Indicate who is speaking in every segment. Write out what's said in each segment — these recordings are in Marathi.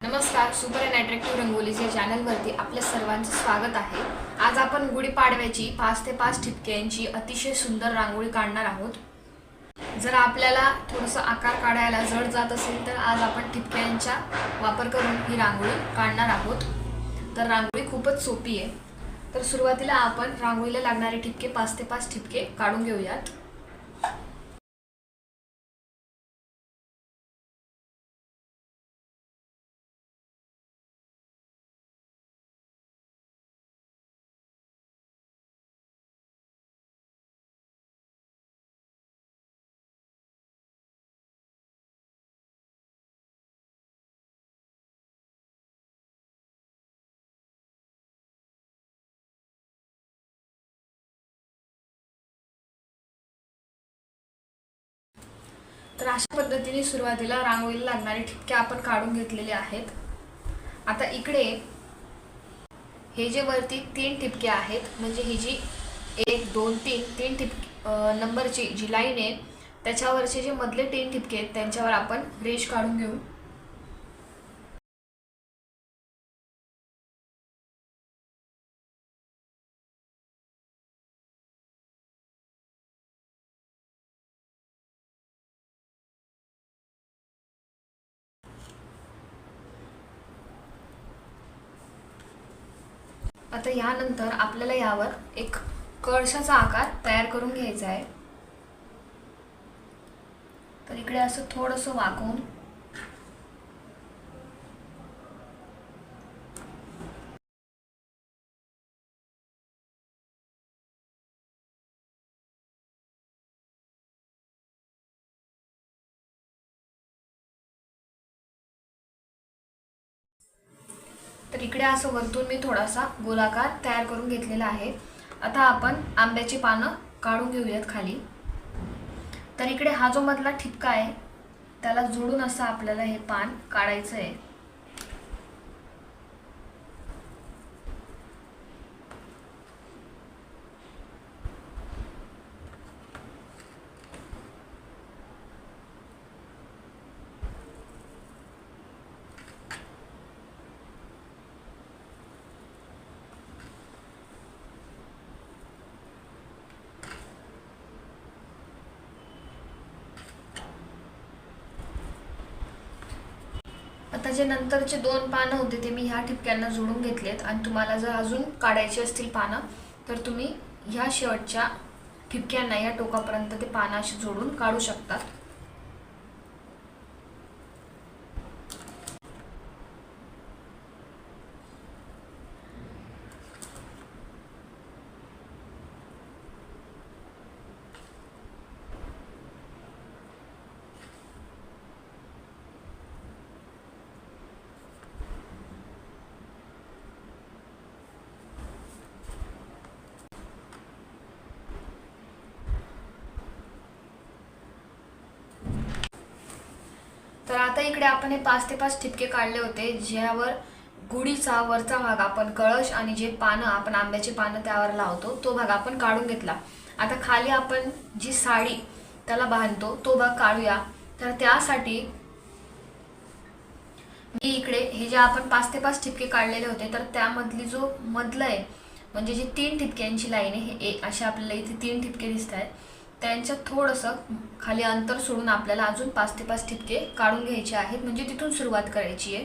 Speaker 1: नमस्कार सुपर अँड अट्रॅक्टिव्ह रंगोलीच्या चॅनलवरती आपल्या सर्वांचं स्वागत आहे. आज आपण गुढीपाडव्याची पाच ते पाच ठिपक्यांची अतिशय सुंदर रांगोळी काढणार आहोत. जर आपल्याला थोडंसं आकार काढायला जड जात असेल तर आज आपण ठिपक्यांचा वापर करून ही रांगोळी काढणार आहोत. तर रांगोळी खूपच सोपी आहे. तर सुरुवातीला आपण रांगोळीला लागणारे ठिपके पाच ते पाच ठिपके काढून घेऊयात. तर अशा पद्धतीने सुरुवातीला रांगोळीला लागणारे ठिपके आपण काढून घेतलेले आहेत. आता इकडे हे जे वरती तीन ठिपके आहेत म्हणजे ही जी एक दोन तीन तीन ठिप नंबरची जी लाईन आहे त्याच्यावरचे जे मधले तीन ठिपके आहेत त्यांच्यावर आपण रेष काढून घेऊ. आता यानंतर आपल्याला यावर एक कळशाचा आकार तयार करून घ्यायचा आहे. तर इकडे असं थोडंसं वाकवून तर इकडे असं वरतून मी थोडासा गोलाकार तयार करून घेतलेला आहे. आता आपण आंब्याची पानं काढून घेऊयात खाली. तर इकडे हा जो मधला ठिपका आहे त्याला जोडून असं आपल्याला हे पान काढायचं आहे. आता जे नंतरचे दोन पानं होते ते मी ह्या ठिपक्यांना जोडून घेतलेत आणि तुम्हाला जर अजून काढायची असतील पानं तर तुम्ही ह्या शेवटच्या ठिपक्यांना या टोकापर्यंत ते पानं जोडून काढू शकतात तर आता इकडे आपण हे पाच ते पाच ठिपके काढले होते ज्यावर गुढीचा वरचा भाग आपण कळश आणि जे पानं आपण आंब्याची पानं त्यावर लावतो तो भाग आपण काढून घेतला. आता खाली आपण जी साडी त्याला बांधतो तो भाग काढूया. तर त्यासाठी मी इकडे हे जे आपण पाच ते पाच ठिपके काढलेले होते तर त्यामधली जो मधलं आहे म्हणजे जी तीन ठिपक्यांची लाईन आहे हे एक आपल्याला इथे तीन ठिपके दिसत आहेत त्यांच्या थोडंसं खाली अंतर सोडून आपल्याला अजून पाच ते पाच ठिपके काढून घ्यायचे आहेत. म्हणजे तिथून सुरुवात करायची आहे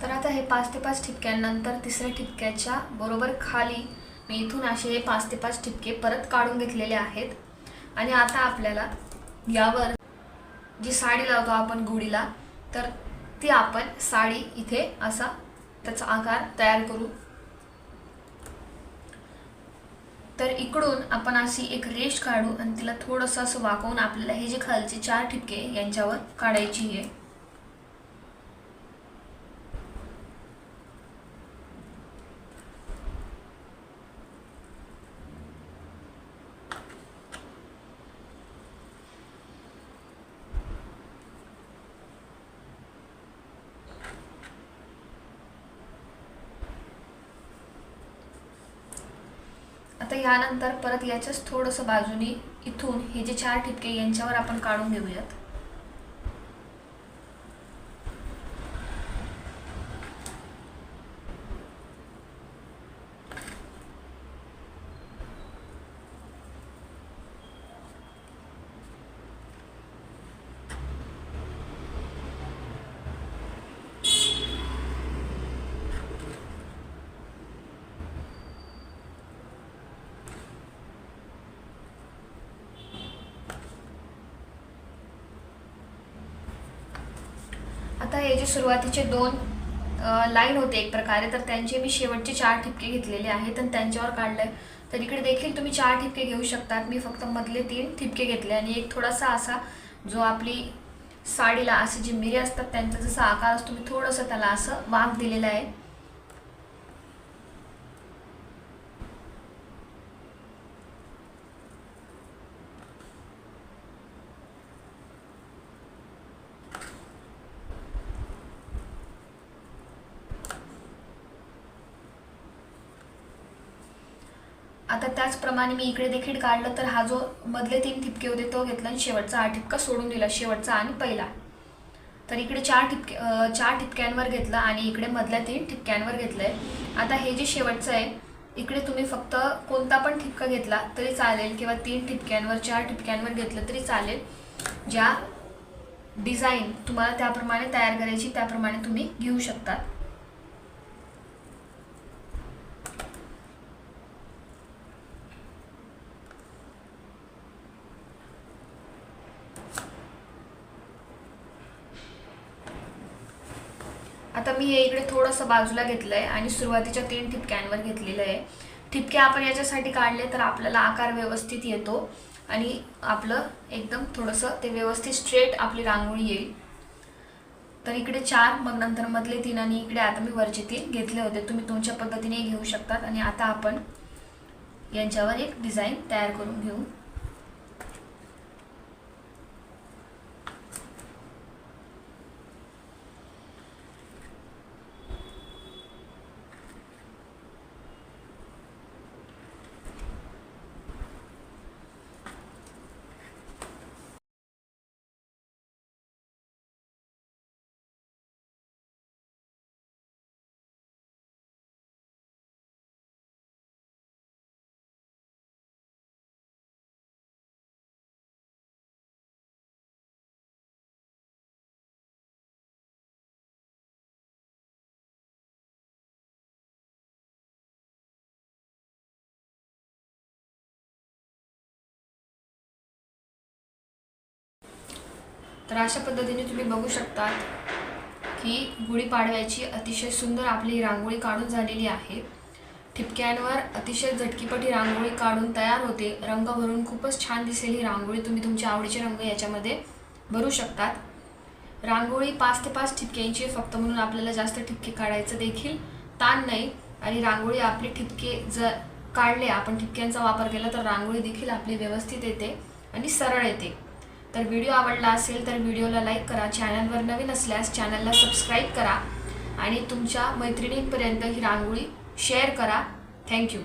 Speaker 1: तर आता हे पाच ते पाच ठिपक्यांनंतर तिसऱ्या ठिपक्याच्या बरोबर खाली मी इथून असे हे पाच ते पाच ठिपके परत काढून घेतलेले आहेत. आणि आता आपल्याला यावर जी साडी लावतो आपण गुढीला तर ती आपण साडी इथे असा त्याचा आकार तयार करू. तर इकडून आपण अशी एक रेष काढू आणि तिला थोडंसं असं वाकवून आपल्याला हे जे खालचे चार ठिपके यांच्यावर काढायची आहे. आता यानंतर परत याच्याच थोडंसं बाजूनी इथून हे जे चार ठिपके यांच्यावर आपण काढून घेऊयात. आता हे जे सुरुवातीचे दोन लाईन होते एक प्रकारे तर त्यांचे मी शेवटचे चार ठिपके घेतलेले आहेत आणि त्यांच्यावर काढलंय. तर इकडे देखील तुम्ही चार ठिपके घेऊ शकतात. मी फक्त मधले तीन ठिपके घेतले आणि एक थोडासा असा जो आपली साडीला असे जे मिरे असतात त्यांचा जसा आकार असतो मी थोडंसं त्याला असं वाघ दिलेला आहे. आता त्याचप्रमाणे मी इकडे देखील काढलं तर हा जो मधले तीन ठिपके होते तो घेतला आणि शेवटचा हा ठिपका सोडून दिला शेवटचा आणि पहिला. तर इकडे चार ठिपके चार ठिपक्यांवर घेतलं आणि इकडे मधल्या तीन ठिपक्यांवर घेतलंय. आता हे जे शेवटचं आहे इकडे तुम्ही फक्त कोणता पण ठिपका घेतला तरी चालेल किंवा तीन ठिपक्यांवर चार ठिपक्यांवर घेतलं तरी चालेल. ज्या डिझाईन तुम्हाला त्याप्रमाणे तयार करायची त्याप्रमाणे तुम्ही घेऊ शकतात आता मी हे इकडे थोडंसं बाजूला घेतलं आहे आणि सुरुवातीच्या तीन ठिपक्यांवर घेतलेलं आहे. ठिपके आपण याच्यासाठी काढले तर आपल्याला आकार व्यवस्थित येतो आणि आपलं एकदम थोडंसं ते व्यवस्थित स्ट्रेट आपली रांगोळी येईल. तर इकडे चार मग नंतर मधले तीन आणि इकडे आता मी वरचे तीन घेतले होते. तुम्ही तुमच्या पद्धतीने घेऊ शकतात आणि आता आपण यांच्यावर एक डिझाईन तयार करून घेऊ. तर अशा पद्धतीने तुम्ही बघू शकतात की गुढीपाडव्याची अतिशय सुंदर आपली रांगोळी काढून झालेली आहे. ठिपक्यांवर अतिशय झटकीपटी रांगोळी काढून तयार होते. रंग भरून खूपच छान दिसेल ही रांगोळी तुम्ही तुमचे आवडीचे रंग याच्यामध्ये भरू शकतात. रांगोळी पाच ते पाच ठिपक्यांची फक्त म्हणून आपल्याला जास्त ठिपके काढायचं देखील ताण नाही. आणि रांगोळी आपले ठिपके जर काढले आपण ठिपक्यांचा वापर केला तर रांगोळी देखील आपली व्यवस्थित येते आणि सरळ येते. तर व्हिडिओ आवडला असेल तर व्हिडिओला लाईक करा. चॅनलवर नवीन असल्यास चॅनलला सबस्क्राईब करा. आणि तुमच्या मैत्रिणींपर्यंत ही रांगोळी शेअर करा. थँक्यू